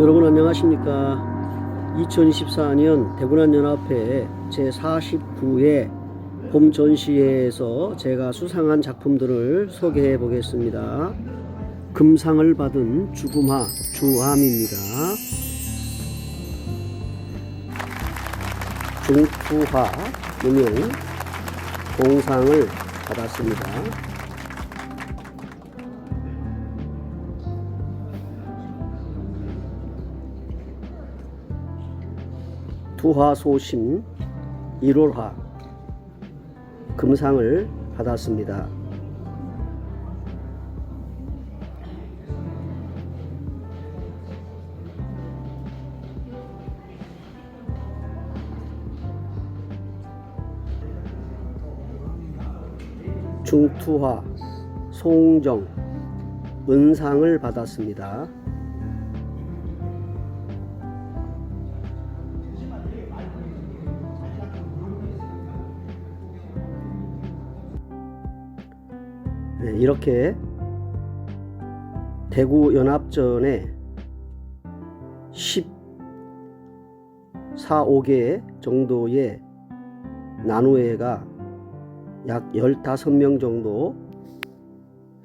여러분 안녕하십니까? 2024년 대군안연합회 제49회 봄 전시회에서 제가 수상한 작품들을 소개해 보겠습니다. 금상을 받은 주금화 주암입니다. 중투화 무명 동상을 받았습니다 투화소심 1월화 금상을 받았습니다. 중투화 송정 은상을 받았습니다. 네, 이렇게 대구 연합전에 14, 5개 정도의 나누회가 약 15명 정도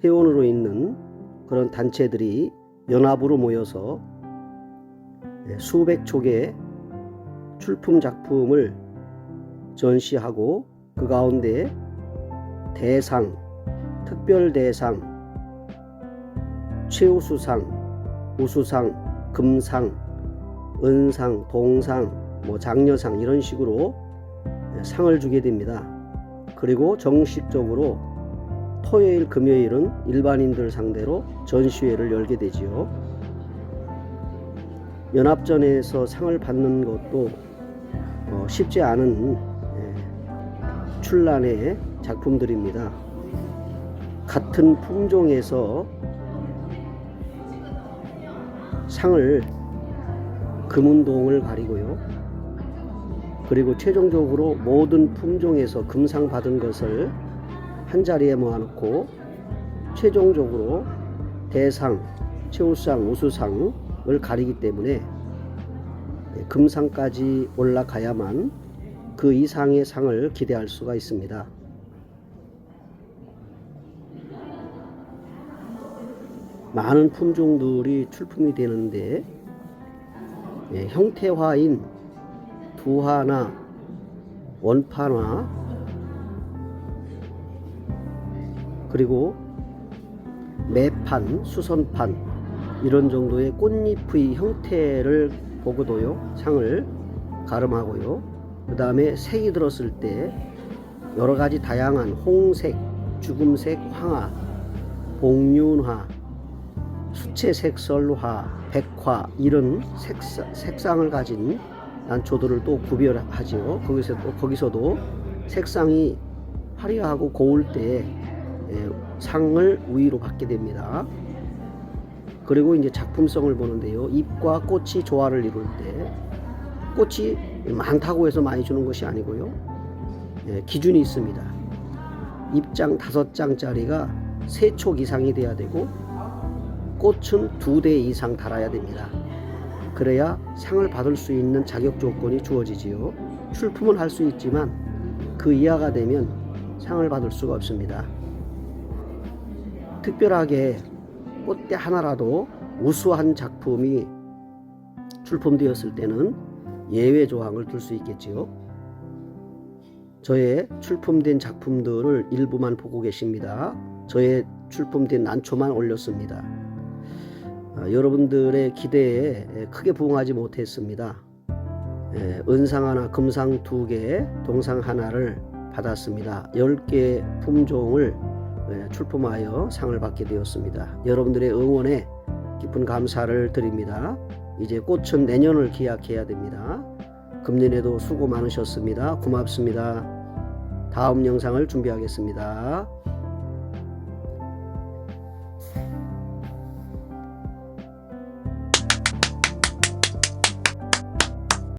회원으로 있는 그런 단체들이 연합으로 모여서 네, 수백 촉의 출품 작품을 전시하고 그 가운데 대상 특별대상, 최우수상, 우수상, 금상, 은상, 동상, 뭐 장려상 이런 식으로 상을 주게 됩니다. 그리고 정식적으로 토요일, 금요일은 일반인들 상대로 전시회를 열게 되지요. 연합전에서 상을 받는 것도 어, 쉽지 않은 예, 출란의 작품들입니다. 같은 품종에서 상을 금운동을 가리고요. 그리고 최종적으로 모든 품종에서 금상 받은 것을 한 자리에 모아놓고 최종적으로 대상, 최우상, 우수상을 가리기 때문에 금상까지 올라가야만 그 이상의 상을 기대할 수가 있습니다. 많은 품종들이 출품이 되는데 예, 형태화인 두화나 원판화 그리고 매판, 수선판 이런 정도의 꽃잎의 형태를 보고도요 상을 가름하고요. 그 다음에 색이 들었을 때 여러 가지 다양한 홍색, 죽음색, 황화, 복륜화 수채색설화, 백화 이런 색사, 색상 을 가진 난초들을 또 구별하지요. 거기서 또 거기서도 색상이 화려하고 고울 때 예, 상을 우위로 받게 됩니다. 그리고 이제 작품성을 보는데요. 잎과 꽃이 조화를 이룰 때 꽃이 많다고 해서 많이 주는 것이 아니고요. 예, 기준이 있습니다. 잎장 다섯 장짜리가 세 촉 이상이 돼야 되고 꽃은 두 대 이상 달아야 됩니다. 그래야 상을 받을 수 있는 자격 조건이 주어지지요. 출품은 할 수 있지만 그 이하가 되면 상을 받을 수가 없습니다. 특별하게 꽃대 하나라도 우수한 작품이 출품되었을 때는 예외 조항을 둘 수 있겠지요. 저의 출품된 작품들을 일부만 보고 계십니다. 저의 출품된 난초만 올렸습니다. 아, 여러분들의 기대에 크게 부응하지 못했습니다. 예, 은상 하나, 금상 두 개, 동상 하나를 받았습니다. 10개 품종을 예, 출품하여 상을 받게 되었습니다. 여러분들의 응원에 깊은 감사를 드립니다. 이제 꽃은 내년을 기약해야 됩니다. 금년에도 수고 많으셨습니다. 고맙습니다. 다음 영상을 준비하겠습니다.